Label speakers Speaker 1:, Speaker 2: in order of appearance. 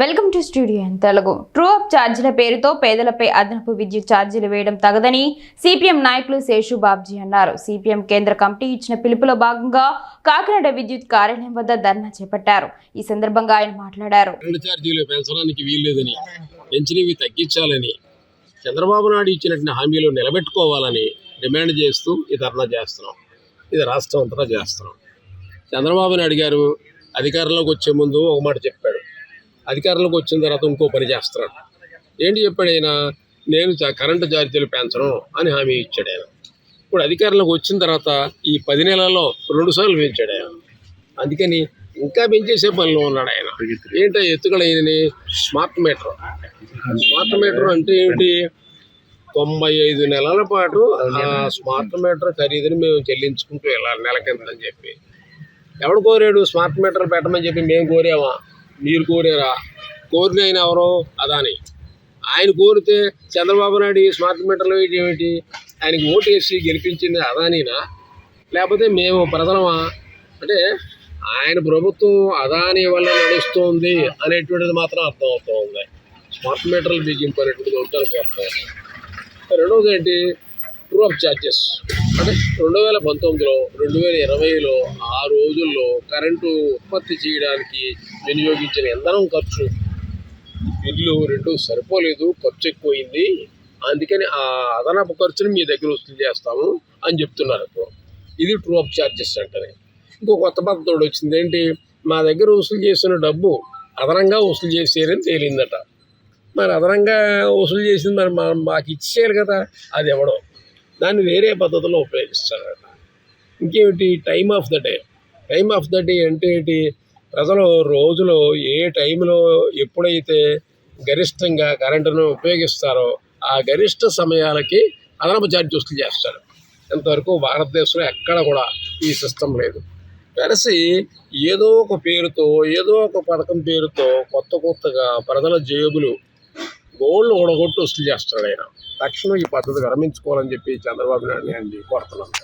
Speaker 1: Welcome to studio in Telugu. True up ఛార్జీల పేరుతో పేదలపై అదనపు విద్యుత్ ఛార్జీలు వేయడం తగదని సిపిఎం నాయకులు శేషు బాబ్జీ అన్నారు. సిపిఎం కేంద్ర కమిటీ ఇచ్చిన పిలుపులో భాగంగా కాకినాడ విద్యుత్ కార్యాలయం వద్ద ధర్నా చేపట్టారు. ఈ సందర్భంగా ఆయన మాట్లాడారు.
Speaker 2: ఛార్జీలు పెంచడానికి వీల్లేదని పెంచినవి తగ్గించాలని చంద్రబాబు నాయుడు ఇచ్చినటువంటి హామీలు నిలబెట్టుకోవాలని డిమాండ్ చేస్తూ ఈ ధర్నా చేస్తున్నాం. ఇది రాష్ట్రం అంతటా చేస్తున్నాం. చంద్రబాబు నాయుడు గారు అధికారంలోకి వచ్చే ముందు ఒక మాట చెప్పారు. అధికారంలోకి వచ్చిన తర్వాత ఇంకో పని చేస్తున్నాడు. ఏంటి చెప్పాడు ఆయన? నేను చ- కరెంటు ఛార్జీలు పెంచను అని హామీ ఇచ్చాడు ఆయన. ఇప్పుడు అధికారంలోకి వచ్చిన తర్వాత ఈ పది నెలల్లో రెండు సార్లు పెంచాడు ఆయన. అందుకని ఇంకా పెంచేసే పనిలో ఉన్నాడు ఆయన. ఏంటో ఎత్తుగడని స్మార్ట్ మీటర్. స్మార్ట్ మీటర్ అంటే ఏమిటి? తొంభై ఐదు నెలల పాటు ఆ స్మార్ట్ మీటర్ ఖరీదుని మేము చెల్లించుకుంటూ వెళ్ళాలి నెలకింతని చెప్పి. ఎవడు కోరాడు? స్మార్ట్ మీటర్ పెట్టమని చెప్పి మేము కోరామా? మీరు కోరారా? కోరిన ఆయన ఎవరో? అదాని. ఆయన కోరితే చంద్రబాబు నాయుడు స్మార్ట్ మీటర్లు వేయడం ఏమిటి? ఆయనకి ఓటు వేసి గెలిపించింది అదానినా? లేకపోతే మేము ప్రజలమా? అంటే ఆయన ప్రభుత్వం అదాని వల్ల నడుస్తుంది అనేటువంటిది మాత్రం అర్థం అవుతూ ఉంది స్మార్ట్ మీటర్లు బిగింపు అనేటువంటిది ఉంటారు రెండవది ఏంటి? ట్రూ అప్ ఛార్జెస్ అంటే రెండు వేల పంతొమ్మిదిలో రెండు వేల ఇరవైలో ఆ రోజుల్లో కరెంటు ఉత్పత్తి చేయడానికి వినియోగించిన ఇంధనం ఖర్చు. ఇల్లు రెండు సరిపోలేదు ఖర్చు ఎక్కువైంది. అందుకని ఆ అదనపు ఖర్చుని మీ దగ్గర వసూలు చేస్తాము అని చెప్తున్నారు ఇప్పుడు. ఇది ట్రూ అప్ ఛార్జెస్ అంటారు ఇంకో కొత్త పద్ధతి వచ్చింది ఏంటి? మా దగ్గర వసూలు చేసిన డబ్బు అదనంగా వసూలు చేసేయని తేలిందట. మరి అదనంగా వసూలు చేసింది మరి మా మాకు ఇచ్చేయాలి కదా అది ఎవడో. దాన్ని వేరే పద్ధతిలో ఉపయోగిస్తారట. ఇంకేమిటి? Time of the day time of the day అంటే ఏంటి? ప్రజలు రోజులో ఏ టైంలో ఎప్పుడైతే గరిష్టంగా కరెంటును ఉపయోగిస్తారో ఆ గరిష్ట సమయాలకి అదనపు ఛార్జ్ వసూలు చేస్తారు. ఇంతవరకు భారతదేశంలో ఎక్కడ కూడా ఈ సిస్టమ్ లేదు. కలిసి ఏదో ఒక పేరుతో ఏదో ఒక పథకం పేరుతో కొత్త కొత్తగా ప్రజల జేబులు గోల్డ్ ఓడగొట్టు వసూలు చేస్తాడు ఆయన. తక్షణం ఈ పద్ధతి విరమించుకోవాలని చెప్పి చంద్రబాబు నాయుడు గారిని కోరుతున్నాను.